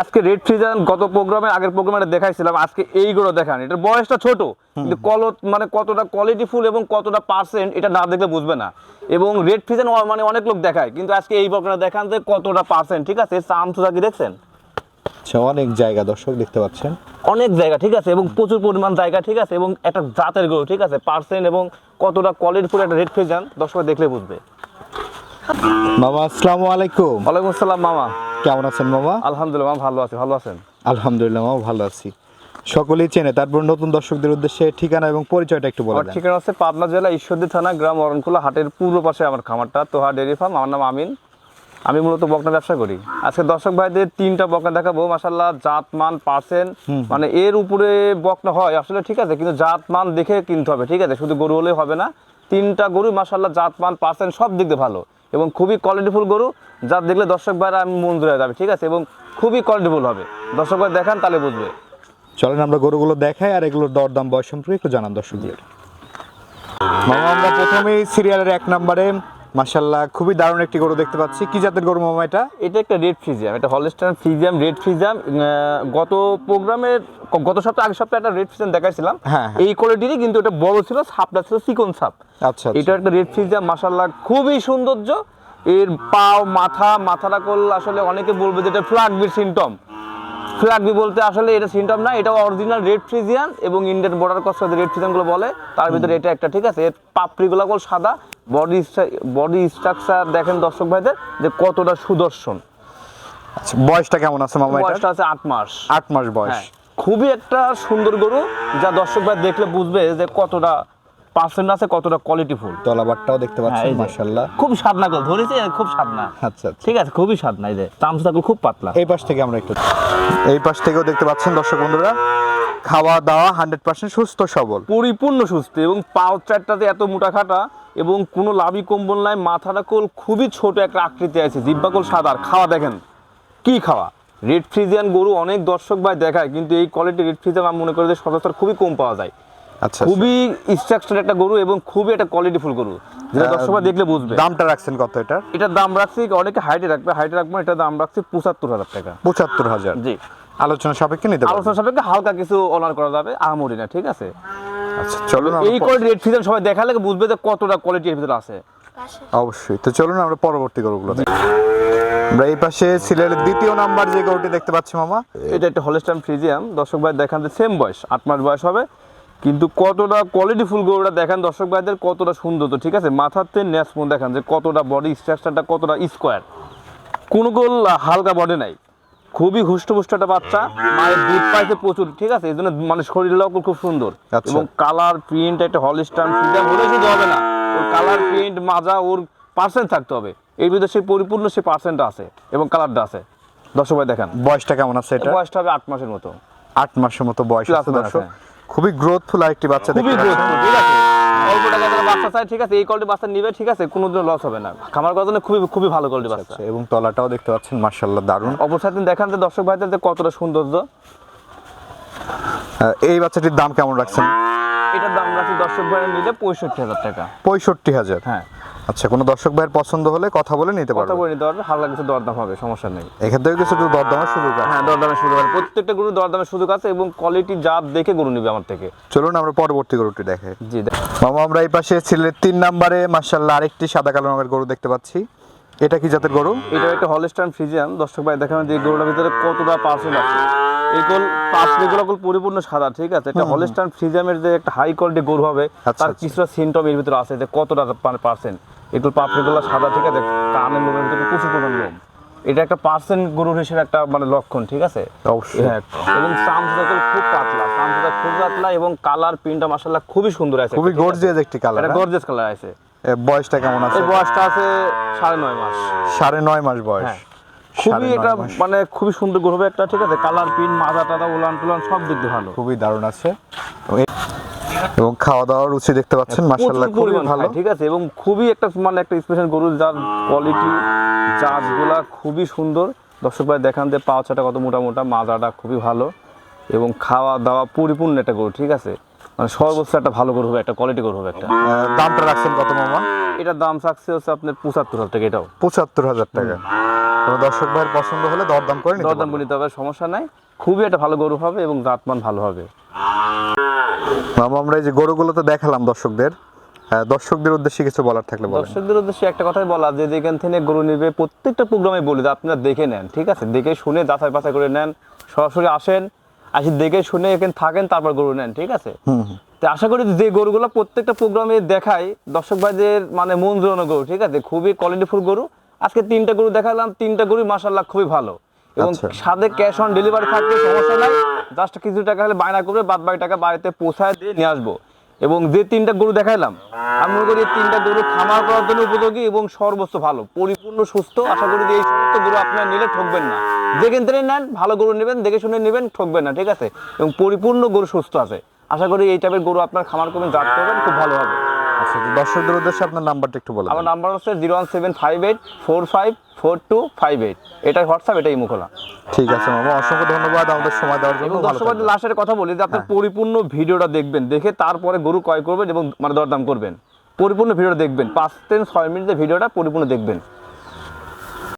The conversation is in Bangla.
আজকে রেড ফ্রিজান গত প্রোগ্রামে আগের প্রোগ্রামে দেখাইছিলাম আজকে এইগুলো দেখান। এটার বয়সটা ছোট কিন্তু কলত মানে কতটা কোয়ালিটি ফুল এবং কতটা পার্সেন্ট এটা না দেখলে বুঝবে না। এবং রেড ফ্রিজান মানে অনেক লোক দেখায় কিন্তু আজকে এই প্রোগ্রামে দেখান যে কতটা পার্সেন্ট ঠিক আছে? চামচুটা কি দেখছেন? আচ্ছা অনেক জায়গা দর্শক দেখতে পাচ্ছেন। অনেক জায়গা ঠিক আছে? এবং প্রচুর পরিমাণ জায়গা ঠিক আছে? এবং একটা জাতের গরু ঠিক আছে? পার্সেন্ট এবং কতটা কোয়ালিটি ফুল একটা রেড ফ্রিজান দর্শক দেখলে বুঝবে। মামা আসসালামু আলাইকুম। ওয়ালাইকুম আসসালাম মামা। কেমন আছেন মামা? আলহামদুলিল্লাহ ভালো আছি। ভালো আছেন? আলহামদুলিল্লাহ মামা ভালো আছি। সকলেই চেনে। তারপর নতুন দর্শকদের উদ্দেশ্যে ঠিকানা এবং পরিচয়টা একটু বলে ঠিকানা হচ্ছে পাবনা জেলা ঈশ্বরদী থানা গ্রাম অরণখোলা হাটের পূর্ব পাশে আমার খামারটা তোহা ডেয়ারি ফার্ম। আমার নাম আমিন। আমি মূলত বকনা ব্যবসা করি। আজকে দর্শক ভাইদের তিনটা বকনা দেখাবো। মাসাল্লাহ জাত মান পার্সেন্ট মানে এর উপরে বকনা হয় আসলে ঠিক আছে কিন্তু জাত মান দেখে কিনতে হবে ঠিক আছে? শুধু গরু হলেই হবে না তিনটা গরু মাসাল্লাহ জাত মান পার্সেন্ট সব দিক দিয়ে ভালো। এবং খুবই কোয়ালিটিফুল গরু যা দেখলে দর্শক ভাইরা আমি মঞ্জুর হয়ে যাবে ঠিক আছে? এবং খুবই কোয়ালিটিফুল হবে। দর্শক ভাই দেখান তাহলে বুঝবে। চলেন আমরা গরুগুলো দেখাই আর এগুলোর দরদাম বয়স সম্পর্কে একটু জানান দর্শকদের। আমরা প্রথমেই সিরিয়ালের এক নম্বরে মাশাল্লাহ খুবই দারুণ একটি গরু দেখতে পাচ্ছি। কি জাতের গরু মামা এটা? এটা একটা রেড ফ্রিজিয়াম এটা হলস্টাইন ফ্রিজিয়াম রেড ফ্রিজিয়াম। গত প্রোগ্রামের গত সপ্তাহে আগের সপ্তাহে একটা রেড ফ্রিজিয়াম দেখাইছিলাম। হ্যাঁ, হ্যাঁ। এই কোয়ালিটিরই কিন্তু এটা বড় ছিল সাপটা ছিল চিকন সাপ আচ্ছা এটা একটা রেড ফ্রিজিয়াম মাশাল্লাহ খুবই সৌন্দর্য। এর পাও মাথা মাথাটা করলে আসলে অনেকে বলবে যে এটা ফ্লাগবির সিমটম ফ্লাগবি বলতে আসলে এটা সিমটম না এটা অরিজিনাল রেড ফ্রিজিয়ান এবং ইন্ডিয়ান বর্ডার কষ্ট রেড ফ্রিজিয়ানগুলো বলে তার ভিতরে এটা একটা ঠিক আছে? এর পাপড়িগুলো কল সাদা বডি বডি স্ট্রাকচার দেখেন দর্শক ভাইদের যে কতটা সুদর্শন। আচ্ছা বয়সটা কেমন আছে মামা বয়সটা আছে আট মাস। আট মাস বয়স। হ্যাঁ খুবই একটা সুন্দর গরু যা দর্শক ভাই দেখলে বুঝবে যে কতটা পার্সেন্ট আছে কতটা কোয়ালিটি ফুল তলাবারটাও দেখতে পাচ্ছেন মাশাল্লাহ খুব সাদনা গল ধরেছে খুব সাদনা। আচ্ছা আচ্ছা। ঠিক আছে খুবই সাদনা এই যে। তামসাগুলো খুব পাতলা। এই পাশ থেকে আমরা একটু এই পাশ থেকেও দেখতে পাচ্ছেন দর্শক বন্ধুরা, খাওয়া দাওয়া হান্ড্রেড পার্সেন্ট সুস্থ সবল। পরিপূর্ণ সুস্থ এবং পাও চারটাতে এত মোটা খাটা এবং কোনো লাভি কম্বল নাই, মাথাটা কোল খুবই ছোট একটা আকৃতি আছে, জিব্বা সাদার সাদা। খাওয়া দেখেন, কি খাওয়া? রেড ফ্রিজিয়ান গরু অনেক দর্শক ভাই দেখায়, কিন্তু এই কোয়ালিটি রেড ফ্রিজিয়ান আমি মনে করি যে সচরাচর খুবই কম পাওয়া যায়। খুবই স্ট্রাকচার একটা গরু এবং খুবই একটা কোয়ালিটিফুল গরু। যেটা দর্শক দেখলে বুঝবে। দামটা রাখছেন কত এটার? দাম রাখছি অনেকে হাইটে রাখবে হাইটে রাখব এটার দাম রাখছি পঁচাত্তর হাজার টাকা। পঁচাত্তর হাজার। জি। আলোচনা সাপেক্ষে নিতে আলোচনা সাপেক্ষে হালকা কিছু অনার করা যাবে আহামরি না ঠিক আছে? আচ্ছা চলুন এই কোয়ালিটি রেড ফিজান সবাই দেখালে বুঝবে যে কতটা কোয়ালিটি এর ভিতরে আছে। অবশ্যই। তো চলুন আমরা পরবর্তী গরুগুলো দেখি। আমরা এই পাশে সিলেটের দ্বিতীয় নাম্বার যে গরুটি দেখতে পাচ্ছি মামা। এটা একটা হলস্টাইন ফ্রিজিয়াম দর্শক ভাই দেখান সেম বয়স আট মাস বয়স হবে। কিন্তু কতটা কোয়ালিটি ফুল গরুটা দেখান দর্শক ভাইদের কতটা সুন্দর তো ঠিক আছে? মাথাতে ন্যাসমো দেখান যে কতটা বডি স্ট্রাকচারটা কতটা স্কোয়ার কোনো গোল হালকা বডি নাই খুবই হুষ্টপুষ্ট একটা বাচ্চা মায়ের দুধ পাইছে প্রচুর ঠিক আছে? এই জন্য মানে শরীরটাও খুব সুন্দর। আচ্ছা। এবং কালার প্রিন্ট একটা হলস্টাইন ফ্রিজিয়াম হলে শুধু হবে না ওর কালার প্রিন্ট মাজা ওর পার্সেন্ট থাকতে হবে। এর ভিতরে সেই পরিপূর্ণ সেই পার্সেন্টটা আছে এবং কালারটা আছে। দর্শক ভাই দেখেন। বয়সটা কেমন আছে এটা? বয়সটা হবে আট মাসের মতো। আট মাসের মতো বয়স আছে দর্শক। হ্যাঁ। খুবই গ্রোথফুল আরেকটি বাচ্চা দেখতে পাচ্ছেন ঠিক আছে? অল্প টাকা যারা বাচ্চা চায় ঠিক আছে এই কোয়ালিটি বাচ্চা নিবে ঠিক আছে কোনোদিন লস হবে না। খামার করার জন্য খুবই খুবই ভালো কোয়ালিটি বাচ্চা। আচ্ছা, এবং তলাটাও দেখতে পাচ্ছেন মার্শাল্লাহ দারুণ। অবশ্যই দিন দেখান যে দর্শক ভাইদের যে কতটা সৌন্দর্য। আহ, এই বাচ্চাটির দাম কেমন রাখছেন? এটার দাম রাখছি দর্শক ভাই নিলে পঁয়ষট্টি হাজার টাকা। পঁয়ষট্টি হাজার। হ্যাঁ। আচ্ছা কোনো দর্শক ভাইয়ের পছন্দ হলে কথা বলে নিতে পারবে কথা বলে নিতে পারবে হালকা কিছু দরদাম হবে সমস্যা নেই। এখান থেকে কিছু দরদামের সুযোগ আছে। হ্যাঁ দরদামের সুযোগ আছে প্রত্যেকটা গরু দরদামের সুযোগ আছে এবং কোয়ালিটি জাত দেখে গরু নিবে আমার থেকে। চলুন আমরা পরবর্তী গরুটি দেখে। জি দেখ। মামা আমরা এই পাশে সিলেটের তিন নম্বরে মার্শাল্লাহ আরেকটি সাদা কালো রঙের গরু দেখতে পাচ্ছি। এটা কি জাতের গরু? এটা একটা হলস্টাইন ফ্রিজিয়ান দর্শক ভাই দেখানো যে গরুটার ভিতরে কতটা পার্সেন্ট আছে। এই গোল পাঁচগুলো গোল পরিপূর্ণ সাদা ঠিক আছে? এটা হলস্টাইন ফ্রিজিয়ামের যে একটা হাই কোয়ালিটি গরু হবে আচ্ছা, তার আচ্ছা। কিছুটা সিমটম এর ভিতরে আছে যে কতটা পার্সেন্ট এগুলো পাপড়িগুলো সাদা ঠিক আছে? কানের লোমের ভিতরে প্রচুর পরিমাণ লোম। এটা একটা পার্সেন্ট গরুর হিসেবে একটা মানে লক্ষণ ঠিক আছে? অবশ্যই। হ্যাঁ। এবং চামচুটা খুব পাতলা চামচুটা খুব পাতলা এবং কালার প্রিন্টটা মাসাল্লাহ খুবই সুন্দর আছে। খুবই গর্জিয়াস একটি কালার এটা গর্জিয়াস কালার আছে। বয়সটা কেমন আছে? বয়সটা আছে সাড়ে নয় মাস। সাড়ে নয় মাস বয়স। হ্যাঁ। খুবই এটা মানে খুবই সুন্দর গরু হবে একটা ঠিক আছে? কালার প্রিন্ট মাজা টাদা উলান টুলান সব দিক দিয়ে ভালো। খুবই দারুণ আছে। এবং খাওয়া দাওয়ার রুচি দেখতে পাচ্ছেন প্রচুর খুবই ভালো। ঠিক আছে? এবং খুবই একটা মানে একটা স্পেশাল গরু যার কোয়ালিটি জাতগুলা খুবই সুন্দর। দর্শক ভাই দেখান যে পাওয়াটা কত মোটা মোটা মাজাটা খুবই ভালো। এবং খাওয়া দাওয়া পরিপূর্ণ একটা গরু ঠিক আছে? মানে সর্বোচ্চ একটা ভালো গরু হবে একটা কোয়ালিটি গরু হবে একটা। দামটা রাখছেন কত মামা? এটার দাম থাকছে হচ্ছে আপনার পঁচাত্তর হাজার টাকা এটাও। পঁচাত্তর হাজার টাকা। কোনো দর্শক ভাইয়ের পছন্দ হলে দরদাম করে দরদাম করে নিতে হবে সমস্যা নাই। খুবই একটা ভালো গরু হবে এবং জাতমান ভালো হবে। মামা আমরা এই যে গরুগুলো তো দেখালাম দর্শকদের। দর্শকদের উদ্দেশ্যে কিছু বলার থাকলে বলেন। দর্শকদের উদ্দেশ্যে একটা কথাই বলা যে যেখান থেকে গরু নিবে প্রত্যেকটা প্রোগ্রামে বলি যে আপনারা দেখে নেন ঠিক আছে? দেখে শুনে যাচাই বাছাই করে নেন সরাসরি আসেন আসি দেখে শুনে এখানে থাকেন তারপর গরু নেন ঠিক আছে। তো আশা করি যে গরুগুলো প্রত্যেকটা প্রোগ্রামে দেখাই দর্শক ভাইদের মানে মন জোরানো গরু ঠিক আছে? খুবই কোয়ালিটিফুল গরু আজকে তিনটা গরু দেখালাম তিনটা গরু মাসাল্লাহ খুবই ভালো। এবং। সাথে ক্যাশ অন ডেলিভারি থাকবে সমস্যা নাই জাস্ট কিছু টাকা হলে বায়না করবে বাদ বাকি টাকা বাড়িতে পৌঁছায় দিয়ে নিয়ে আসব। এবং যে তিনটা গরু দেখাইলাম আমি মনে করি তিনটা গরু খামার করার জন্য উপযোগী এবং সর্বোচ্চ ভালো পরিপূর্ণ সুস্থ। আশা করি যে এই সমস্ত গরু আপনারা নিলে ঠকবেন না। যেখান থেকে নেন ভালো গরু নেবেন দেখে শুনে নেবেন ঠকবেন না ঠিক আছে? এবং পরিপূর্ণ গরু সুস্থ আছে। আশা করি এই টাইপের গরু আপনার খামার করবেন জাত করবেন খুব ভালো হবে। আচ্ছা দর্শকদের উদ্দেশ্যে আপনার নাম্বারটা একটু বলুন আমার নাম্বার হচ্ছে zero one seven five eight four five four two five eight. এটাই হোয়াটসঅ্যাপ এটাই মুখোলা ঠিক আছে মামা অসংখ্য ধন্যবাদ আমাদের সময় দেওয়ার জন্য। দর্শকদের লাস্টের কথা বলি যে আপনি পরিপূর্ণ ভিডিওটা দেখবেন দেখে তারপরে গরু ক্রয় করবেন এবং মানে দরদাম করবেন। পরিপূর্ণ ভিডিওটা দেখবেন পাঁচ থেকে ছয় মিনিটের ভিডিওটা পরিপূর্ণ দেখবেন।